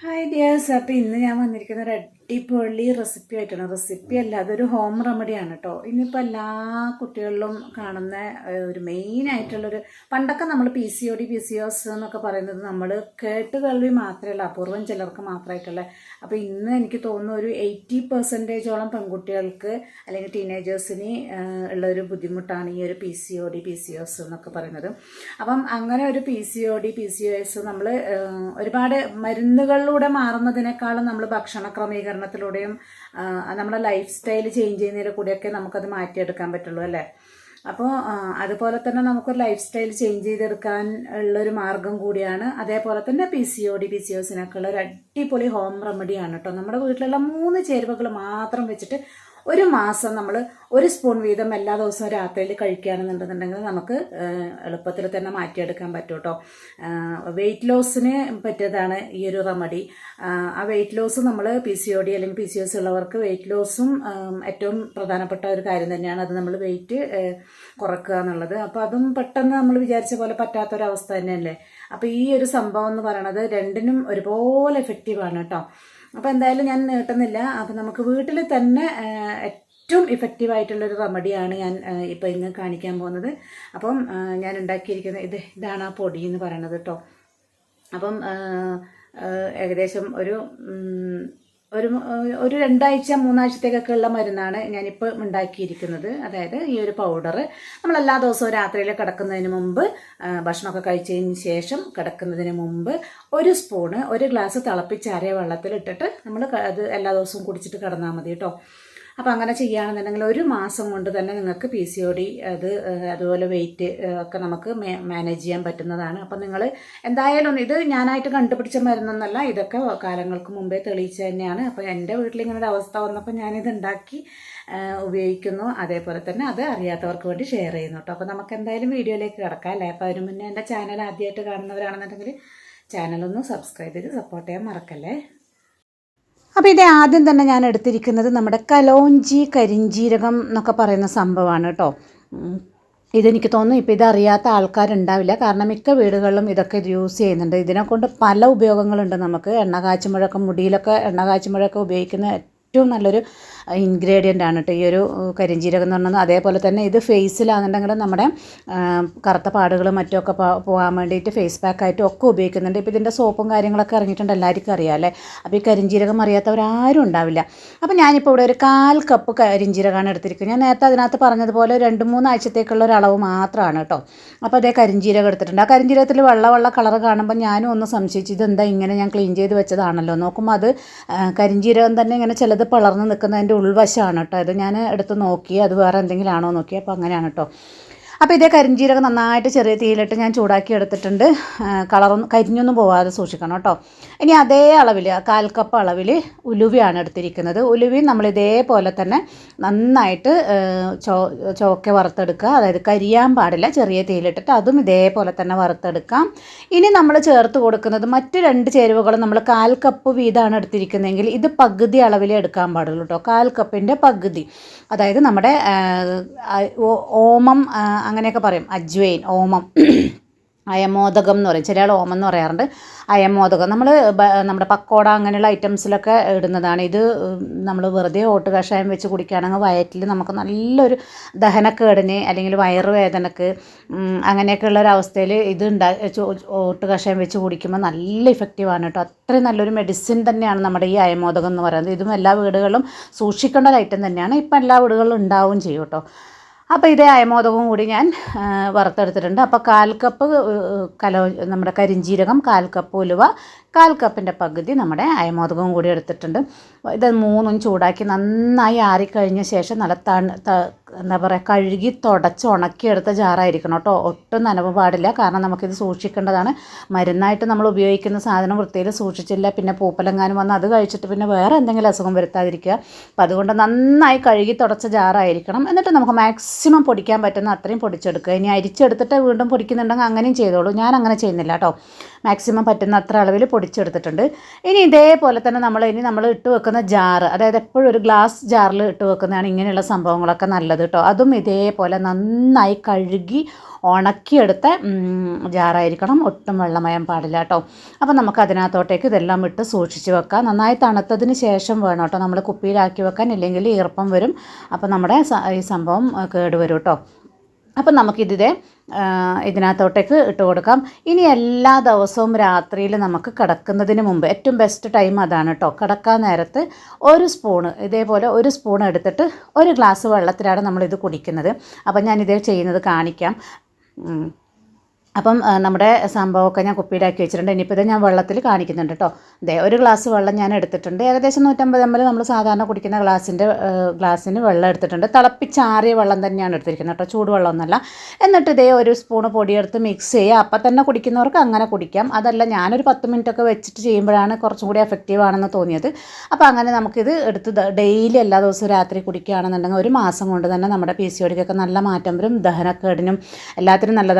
Hi dears അപ്പോൾ ഇന്ന് ഞാൻ വന്നിരിക്കുന്ന ഒരു അടിപൊളി റെസിപ്പി ആയിട്ടാണ്. റെസിപ്പി അല്ല അതൊരു ഹോം റെമഡിയാണ് കേട്ടോ ഇനിയിപ്പോൾ എല്ലാ കുട്ടികളിലും കാണുന്ന ഒരു മെയിൻ ആയിട്ടുള്ളൊരു പണ്ടൊക്കെ നമ്മൾ P C O D P C O S എന്നൊക്കെ പറയുന്നത് നമ്മൾ കേട്ട് കേൾവി ഉള്ളൂ അപൂർവം ചിലർക്ക് മാത്രമായിട്ടുള്ള. അപ്പോൾ ഇന്ന് എനിക്ക് തോന്നുന്നു ഒരു എയ്റ്റി പെർസെന്റേജോളം പെൺകുട്ടികൾക്ക് അല്ലെങ്കിൽ ടീനേജേഴ്സിന് ഉള്ള ഒരു ബുദ്ധിമുട്ടാണ് ഈ ഒരു P C O D P C O S എന്നൊക്കെ പറയുന്നത്. അപ്പം അങ്ങനെ ഒരു P C O D P C O S നമ്മൾ ഒരുപാട് മരുന്നുകളിലൂടെ മാറുന്നതിനേക്കാളും നമ്മൾ ഭക്ഷണ ക്രമീകരണത്തിലൂടെയും ആ, നമ്മുടെ ലൈഫ് സ്റ്റൈൽ ചേഞ്ച് ചെയ്യുന്നതിൽ കൂടെയൊക്കെ നമുക്കത് മാറ്റിയെടുക്കാൻ പറ്റുള്ളൂ അല്ലേ? അപ്പോൾ അതുപോലെ തന്നെ നമുക്കൊരു ലൈഫ് സ്റ്റൈൽ ചേഞ്ച് ചെയ്തെടുക്കാൻ ഉള്ളൊരു മാർഗം കൂടിയാണ് അതേപോലെ തന്നെ P C O D P C ഒസിനൊക്കെ ഉള്ള ഒരു അടിപൊളി ഹോം റെമഡിയാണ് കേട്ടോ. നമ്മുടെ വീട്ടിലുള്ള മൂന്ന് ചേരുവകൾ മാത്രം വെച്ചിട്ട് ഒരു മാസം നമ്മൾ ഒരു സ്പൂൺ വീതം എല്ലാ ദിവസവും രാത്രിയിൽ കഴിക്കുകയാണെന്നുണ്ടെന്നുണ്ടെങ്കിൽ നമുക്ക് എളുപ്പത്തിൽ തന്നെ മാറ്റിയെടുക്കാൻ പറ്റും കേട്ടോ. വെയിറ്റ് ലോസിന് പറ്റിയതാണ് ഈ ഒരു റെമഡി ആ വെയിറ്റ് ലോസ് നമ്മൾ പി സി ഒ ഡി അല്ലെങ്കിൽ പി സി എസ് ഉള്ളവർക്ക് വെയിറ്റ് ലോസും ഏറ്റവും പ്രധാനപ്പെട്ട ഒരു കാര്യം തന്നെയാണ്. അത് നമ്മൾ വെയിറ്റ് കുറക്കുക എന്നുള്ളത്. അപ്പോൾ അതും പെട്ടെന്ന് നമ്മൾ വിചാരിച്ച പോലെ പറ്റാത്തൊരവസ്ഥ തന്നെയല്ലേ? അപ്പോൾ ഈ ഒരു സംഭവം എന്ന് പറയണത് രണ്ടിനും ഒരുപോലെ എഫക്റ്റീവാണ് കേട്ടോ. അപ്പോൾ എന്തായാലും ഞാൻ നീട്ടുന്നില്ല. അപ്പോൾ നമുക്ക് വീട്ടിൽ തന്നെ ഏറ്റവും ഇഫക്റ്റീവ് ആയിട്ടുള്ളൊരു റെമഡിയാണ് ഞാൻ ഇപ്പോൾ ഇന്ന് കാണിക്കാൻ പോകുന്നത്. അപ്പം ഞാൻ ഉണ്ടാക്കിയിരിക്കുന്ന ഇത് ഇതാണ് ആ പൊടി എന്ന് പറയണത് കേട്ടോ അപ്പം ഏകദേശം ഒരു ഒരു ഒരു രണ്ടാഴ്ച മൂന്നാഴ്ചത്തേക്കൊക്കെ ഉള്ള മരുന്നാണ് ഞാനിപ്പോൾ ഉണ്ടാക്കിയിരിക്കുന്നത്. അതായത് ഈ ഒരു പൗഡർ നമ്മൾ എല്ലാ ദിവസവും രാത്രിയിൽ കിടക്കുന്നതിന് മുമ്പ് ഭക്ഷണമൊക്കെ കഴിച്ചതിന് ശേഷം കിടക്കുന്നതിന് മുമ്പ് ഒരു സ്പൂണ് ഒരു ഗ്ലാസ് തിളപ്പിച്ചാറിയ വെള്ളത്തിൽ ഇട്ടിട്ട് നമ്മൾ അത് എല്ലാ ദിവസവും കുടിച്ചിട്ട് കിടന്നാൽ മതി കേട്ടോ. അപ്പോൾ അങ്ങനെ ചെയ്യുകയാണെന്നുണ്ടെങ്കിൽ ഒരു മാസം കൊണ്ട് തന്നെ നിങ്ങൾക്ക് പി സി ഒ ഡി അത് അതുപോലെ വെയിറ്റ് ഒക്കെ നമുക്ക് മാനേജ് ചെയ്യാൻ പറ്റുന്നതാണ്. അപ്പം നിങ്ങൾ എന്തായാലും ഇത് ഞാനായിട്ട് കണ്ടുപിടിച്ച മരുന്നൊന്നല്ല ഇതൊക്കെ കാലങ്ങൾക്ക് മുമ്പേ തെളിയിച്ച തന്നെയാണ്. അപ്പോൾ എന്റെ വീട്ടിൽ ഇങ്ങനെ ഒരു അവസ്ഥ വന്നപ്പോൾ ഞാനിത് ഉണ്ടാക്കി ഉപയോഗിക്കുന്നു. അതേപോലെ തന്നെ അത് അറിയാത്തവർക്ക് വേണ്ടി ഷെയർ ചെയ്യുന്നു കേട്ടോ. അപ്പോൾ നമുക്ക് എന്തായാലും വീഡിയോയിലേക്ക് കിടക്കാം അല്ലേ? അപ്പോൾ അതിന് മുന്നേ എന്റെ ചാനൽ ആദ്യമായിട്ട് കാണുന്നവരാണെന്നുണ്ടെങ്കിൽ ചാനലൊന്ന് സബ്സ്ക്രൈബ് ചെയ്ത് സപ്പോർട്ട് ചെയ്യാൻ മറക്കല്ലേ? അപ്പോൾ ഇത് ആദ്യം തന്നെ ഞാൻ എടുത്തിരിക്കുന്നത് നമ്മുടെ കലോഞ്ചി കരിഞ്ജീരകം എന്നൊക്കെ പറയുന്ന സംഭവമാണ് കേട്ടോ. ഇതെനിക്ക് തോന്നുന്നു ഇപ്പോൾ ഇതറിയാത്ത ആൾക്കാരുണ്ടാവില്ല. കാരണം മിക്ക വീടുകളിലും ഇതൊക്കെ ഇത് യൂസ് ചെയ്യുന്നുണ്ട്. ഇതിനെക്കൊണ്ട് പല ഉപയോഗങ്ങളുണ്ട് നമുക്ക്. എണ്ണ കാച്ചുമ്പോഴൊക്കെ മുടിയിലൊക്കെ എണ്ണ കാച്ചുമ്പോഴൊക്കെ ഉപയോഗിക്കുന്ന ഏറ്റവും നല്ലൊരു ഇൻഗ്രീഡിയന്റ് ആണ് കേട്ടോ ഈ ഒരു കരിഞ്ചീരകം എന്ന് പറയുന്നത് അതേപോലെ തന്നെ ഇത് ഫേസിലാണെന്നുണ്ടെങ്കിൽ നമ്മുടെ കറുത്ത പാടുകളും മറ്റുമൊക്കെ പോകാൻ വേണ്ടിയിട്ട് ഫേസ് പാക്കായിട്ടും ഒക്കെ ഉപയോഗിക്കുന്നുണ്ട്. ഇപ്പോൾ ഇതിന്റെ സോപ്പും കാര്യങ്ങളൊക്കെ ഇറങ്ങിയിട്ടുണ്ട് എല്ലാവർക്കും അറിയാം അല്ലേ? അപ്പോൾ ഈ കരിഞ്ജീരകം അറിയാത്തവരാരും ഉണ്ടാവില്ല. അപ്പോൾ ഞാനിപ്പോൾ ഇവിടെ ഒരു കാൽ കപ്പ് കരിഞ്ജീരകമാണ് എടുത്തിരിക്കുന്നത്. ഞാൻ നേരത്തെ അതിനകത്ത് പറഞ്ഞതുപോലെ രണ്ട് മൂന്നാഴ്ചത്തേക്കുള്ള ഒരു അളവ് മാത്രമാണ് കേട്ടോ അപ്പോൾ അതേ കരിഞ്ജീരകം എടുത്തിട്ടുണ്ട്. ആ കരിഞ്ജീരകത്തിൽ വെള്ള വെള്ള കളർ കാണുമ്പോൾ ഞാനും ഒന്ന് സംശയിച്ചു ഇതെന്താ ഇങ്ങനെ ഞാൻ ക്ലീൻ ചെയ്ത് വെച്ചതാണല്ലോ? നോക്കുമ്പോൾ അത് കരിഞ്ചീരകം തന്നെ ഇങ്ങനെ ചിലത് പിളർന്ന് നിൽക്കുന്നതിന്റെ ഉൾവശമാണ് കേട്ടോ. അത് ഞാൻ എടുത്ത് നോക്കി. അത് വേറെ എന്തെങ്കിലും ആണോ നോക്കി. അപ്പോൾ അങ്ങനെയാണ് കേട്ടോ. അപ്പോൾ ഇതേ കരിഞ്ജീരകം നന്നായിട്ട് ചെറിയ തീയിലിട്ട് ഞാൻ ചൂടാക്കി എടുത്തിട്ടുണ്ട്. കളറൊന്നും കരിഞ്ഞൊന്നും പോവാതെ സൂക്ഷിക്കണം കേട്ടോ. ഇനി അതേ അളവിൽ കാൽ കപ്പ് അളവിൽ ഉലുവയാണ് എടുത്തിരിക്കുന്നത്. ഉലുവയും നമ്മൾ ഇതേപോലെ തന്നെ നന്നായിട്ട് ചോ ചോക്കെ വറുത്തെടുക്കുക. അതായത് കരിയാൻ പാടില്ല ചെറിയ തീയിലിട്ടിട്ട് അതും ഇതേപോലെ തന്നെ വറുത്തെടുക്കാം. ഇനി നമ്മൾ ചേർത്ത് കൊടുക്കുന്നത് മറ്റ് രണ്ട് ചേരുവകളും നമ്മൾ കാൽ കപ്പ് വീതമാണ് എടുത്തിരിക്കുന്നതെങ്കിൽ ഇത് പകുതി അളവിലേ എടുക്കാൻ പാടുള്ളൂ കേട്ടോ. കാൽ കപ്പിന്റെ പകുതി. അതായത് നമ്മുടെ ഓമം അങ്ങനെയൊക്കെ പറയും. അജ്വൈൻ ഓമം. അയമോദകം എന്ന് പറയും. ചില ഓമം എന്ന് പറയാറുണ്ട്. അയമോദകം. നമ്മൾ നമ്മുടെ പക്കോട അങ്ങനെയുള്ള ഐറ്റംസിലൊക്കെ ഇടുന്നതാണ്. ഇത് നമ്മൾ വെറുതെ ഓട്ട് കഷായം വെച്ച് കുടിക്കുകയാണെങ്കിൽ വയറ്റിൽ നമുക്ക് നല്ലൊരു ദഹനക്കേടിന് അല്ലെങ്കിൽ വയറുവേദനക്ക് അങ്ങനെയൊക്കെ അങ്ങനെയൊക്കെയുള്ള ഒരു അവസ്ഥയിൽ ഇത് ഓട്ട് കഷായം വെച്ച് കുടിക്കുമ്പോൾ നല്ല ഇഫക്റ്റീവാണ് കേട്ടോ. അത്രയും നല്ലൊരു മെഡിസിൻ തന്നെയാണ് നമ്മുടെ ഈ അയമോദകം എന്ന് പറയുന്നത്. ഇതും എല്ലാ വീടുകളിലും സൂക്ഷിക്കേണ്ട ഒരു ഐറ്റം തന്നെയാണ്. ഇപ്പം എല്ലാ വീടുകളിലും ഉണ്ടാവുകയും ചെയ്യും കേട്ടോ. അപ്പോൾ ഇതേ അയമോദകവും കൂടി ഞാൻ വറുത്തെടുത്തിട്ടുണ്ട്. അപ്പോൾ കാൽ കപ്പ് കലോ നമ്മുടെ കരിഞ്ജീരകം കാൽ കപ്പ് ഉലുവ കാൽ കപ്പിന്റെ പകുതി നമ്മുടെ അയമോദകവും കൂടി എടുത്തിട്ടുണ്ട്. ഇത് മൂന്നും ചൂടാക്കി നന്നായി ആറിക്കഴിഞ്ഞ ശേഷം നല്ല ത- എന്താ പറയുക കഴുകി തുടച്ച് ഉണക്കിയെടുത്ത ജാറായിരിക്കണം കേട്ടോ. ഒട്ടും നനവ് പാടില്ല. കാരണം നമുക്കിത് സൂക്ഷിക്കേണ്ടതാണ്. മരുന്നായിട്ട് നമ്മൾ ഉപയോഗിക്കുന്ന സാധനം വൃത്തിയിൽ സൂക്ഷിച്ചില്ല. പിന്നെ പൂപ്പലങ്ങാനും വന്ന് അത് കഴിച്ചിട്ട് പിന്നെ വേറെ എന്തെങ്കിലും അസുഖം വരുത്താതിരിക്കുക. അപ്പോൾ അതുകൊണ്ട് നന്നായി കഴുകി തുടച്ച ജാറായിരിക്കണം. എന്നിട്ട് നമുക്ക് മാക്സിമം പൊടിക്കാൻ പറ്റുന്ന അത്രയും പൊടിച്ചെടുക്കുക. ഇനി അരിച്ചെടുത്തിട്ട് വീണ്ടും പൊടിക്കുന്നുണ്ടെങ്കിൽ അങ്ങനെയും ചെയ്തോളൂ. ഞാൻ അങ്ങനെ ചെയ്യുന്നില്ല കേട്ടോ. മാക്സിമം പറ്റുന്ന അത്ര അളവിൽ പൊടിച്ചെടുത്തിട്ടുണ്ട്. ഇനി ഇതേപോലെ തന്നെ നമ്മൾ ഇനി നമ്മൾ ഇട്ട് വെക്കുന്ന ജാറ് അതായത് എപ്പോഴും ഒരു ഗ്ലാസ് ജാറിൽ ഇട്ട് വെക്കുന്നതാണ് ഇങ്ങനെയുള്ള സംഭവങ്ങളൊക്കെ നല്ലത് കേട്ടോ. അതും ഇതേപോലെ നന്നായി കഴുകി ഉണക്കിയെടുത്ത ജാറായിരിക്കണം ഒട്ടും വെള്ളമയം പാടില്ല കേട്ടോ. അപ്പോൾ നമുക്ക് അതിനകത്തോട്ടേക്ക് ഇതെല്ലാം ഇട്ട് സൂക്ഷിച്ച് വെക്കാം. നന്നായി തണുത്തതിന് ശേഷം വേണം കേട്ടോ നമ്മൾ കുപ്പിയിലാക്കി വെക്കാൻ. ഇല്ലെങ്കിൽ ഈർപ്പം വരും. അപ്പോൾ നമ്മുടെ ഈ സംഭവം ആ, കേടുവരും കേട്ടോ അപ്പം നമുക്കിതിതെ ഇതിനകത്തോട്ടേക്ക് ഇട്ട് കൊടുക്കാം. ഇനി എല്ലാ ദിവസവും രാത്രിയിൽ നമുക്ക് കിടക്കുന്നതിന് മുമ്പ് ഏറ്റവും ബെസ്റ്റ് ടൈം അതാണ് കേട്ടോ കിടക്കാൻ നേരത്ത് ഒരു സ്പൂണ് ഇതേപോലെ ഒരു സ്പൂൺ എടുത്തിട്ട് ഒരു ഗ്ലാസ് വെള്ളത്തിലാണ് നമ്മളിത് കുടിക്കുന്നത്. അപ്പം ഞാനിത് ചെയ്യുന്നത് കാണിക്കാം. അപ്പം നമ്മുടെ സംഭവമൊക്കെ ഞാൻ കുപ്പിയിലാക്കി വെച്ചിട്ടുണ്ട്. ഇനിയിപ്പോൾ ഇത് ഞാൻ വെള്ളത്തിൽ കാണിക്കുന്നുണ്ട് കേട്ടോ ദേ ഒരു ഗ്ലാസ് വെള്ളം ഞാൻ എടുത്തിട്ടുണ്ട്. ഏകദേശം നൂറ്റമ്പത് എം എൽ നമ്മൾ സാധാരണ കുടിക്കുന്ന ഗ്ലാസിന്റെ ഗ്ലാസ്സിന് വെള്ളം എടുത്തിട്ടുണ്ട്. തിളപ്പിച്ചാറിയ വെള്ളം തന്നെയാണ് എടുത്തിരിക്കുന്നത് കേട്ടോ ചൂടുവെള്ളമൊന്നുമല്ല എന്നിട്ട് ഇതേ ഒരു സ്പൂണ് പൊടിയെടുത്ത് മിക്സ് ചെയ്യുക. അപ്പം തന്നെ കുടിക്കുന്നവർക്ക് അങ്ങനെ കുടിക്കാം. അതല്ല ഞാനൊരു പത്ത് മിനിറ്റ് ഒക്കെ വെച്ചിട്ട് ചെയ്യുമ്പോഴാണ് കുറച്ചും കൂടി എഫക്റ്റീവ് ആണെന്ന് തോന്നിയത്. അപ്പോൾ അങ്ങനെ നമുക്കിത് എടുത്ത് ഡെയിലി എല്ലാ ദിവസവും രാത്രി കുടിക്കുകയാണെന്നുണ്ടെങ്കിൽ ഒരു മാസം കൊണ്ട് തന്നെ നമ്മുടെ പി സി ഒടിക്കൊക്കെ നല്ല മാറ്റം വരും. ദഹനക്കേടിനും എല്ലാത്തിനും നല്ലതാണ്